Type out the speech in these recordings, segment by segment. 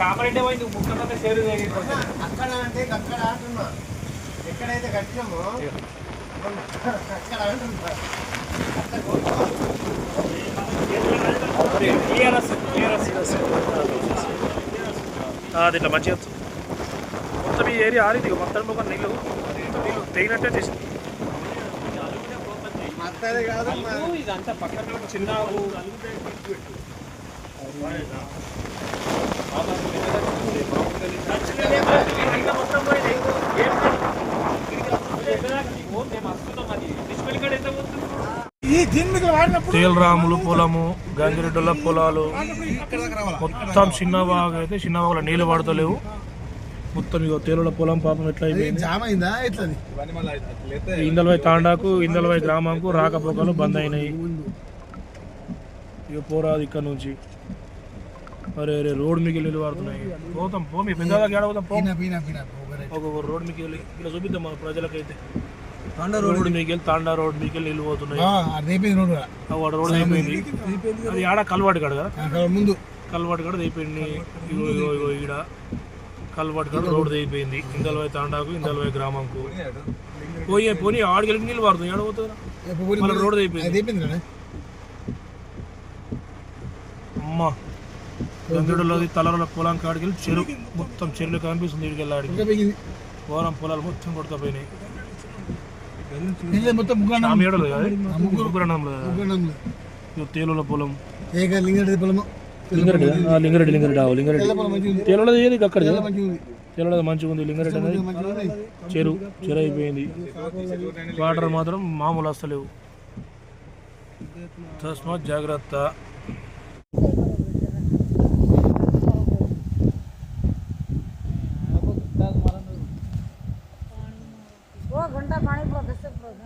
కామారెడ్డి పోయి నువ్వు ముక్కలంతా చేరు అక్కడ అంటే అక్కడ అంటున్నా. ఎక్కడైతే కట్టినామో అక్కడ అంటున్నా. అది ఇట్లా మంచిగా వస్తుంది. మొత్తం ఈ ఏరియా ఆరింది మొత్తం ఒక నీళ్ళు నీళ్ళు తెగినట్టే చేసింది. మత్తది కాదు ఇదంతా పక్కన చిన్న తేలరాములు పొలము గంగిరెడ్డుల పొలాలు మొత్తం చిన్నబాగా అయితే చిన్నబాగులో నీళ్ళు పడతలేవు మొత్తం ఇక తేలుల పొలం పాపం ఎట్లా అయిపోయింది? ఇందలవై తాండాకు ఇందలవై గ్రామంకు రాకపోకలు బంద్ అయినాయి. ఇక పోరాదు ఇక్కడ నుంచి. అరే అరే రోడ్ మీకు నీళ్ళు పడుతున్నాయి పోతాం పో మీ పెద్ద ఏడ పోతాం పో. పీనా పీనా పీనా ఒక రోడ్ మీకు వెళ్ళి ఇలా చూపిద్దాం మన ప్రజలకైతే. రోడ్ మీకు వెళ్ళి తాండా రోడ్ మీకు వెళ్ళి నీళ్ళు పోతున్నాయి రేపేది రోడ్డు ఆ వాడు రోడ్ అయిపోయింది. అది ఆడ కలవాటు కాడు కదా? ముందు. కలవాటు కాడ అయిపోయింది. ఇగో ఇగో ఇగో ఈడ. కలవాటు కాడ రోడ్ అయిపోయింది. ఇందలవై తాండాకు ఇందలవై గ్రామంకు. పోయి పోనీ ఆడికి నీళ్ళు పడుతుంది ఆడ పోతుంది మళ్ళీ రోడ్ అయిపోయింది. అయిపోయింది కదా అమ్మ. గంగడులోది తలల పొలం కాడికి వెళ్ళి చెరువు మొత్తం చెరువులు కనిపిస్తుంది ఇడికి వెళ్ళాడికి ఇంకా పెరిగింది పోరం పొలాలు మొత్తం కొడకపోయినాయి తేలుల పొలం. ఏక లింగడి పొలము. లింగారెడ్డి ఆ, లింగారెడ్డి లింగారెడ్డి ఆవు లింగారెడ్డి. పొలం తేలులది ఏది? అక్కడ తెల్ల మంచిగా ఉంది తేలులది మంచిగా ఉంది లింగారెడ్డి అనేది? చెరువు చెరువు అయిపోయింది. వాటర్ మాత్రం మామూలు వస్తలేవు తస్మాత్ జాగ్రత్త. वो घंटा पानी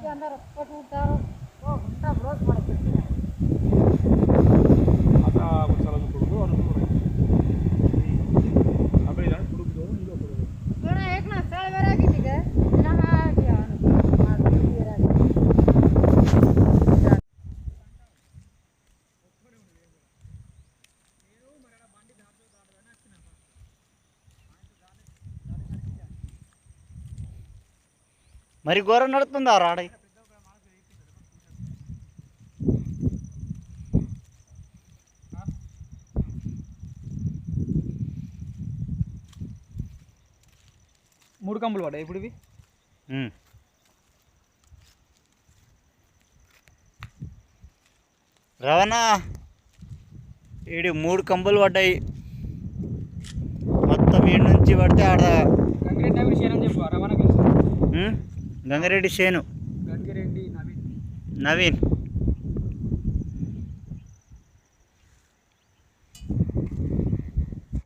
के अंदर पट उतारो वो घंटा रोज पानी पीते हैं। మరి ఘోరం నడుతుందా రాడై. మూడు కంపులు పడ్డాయి ఇప్పుడు ఇవి? రవాణా ఈడి మూడు కంబులు పడ్డాయి. మొత్తం ఈడి నుంచి పడితే ఆడ గంగిరెడ్డి చేను గంగిరెడ్డి నవీన్. నవీన్.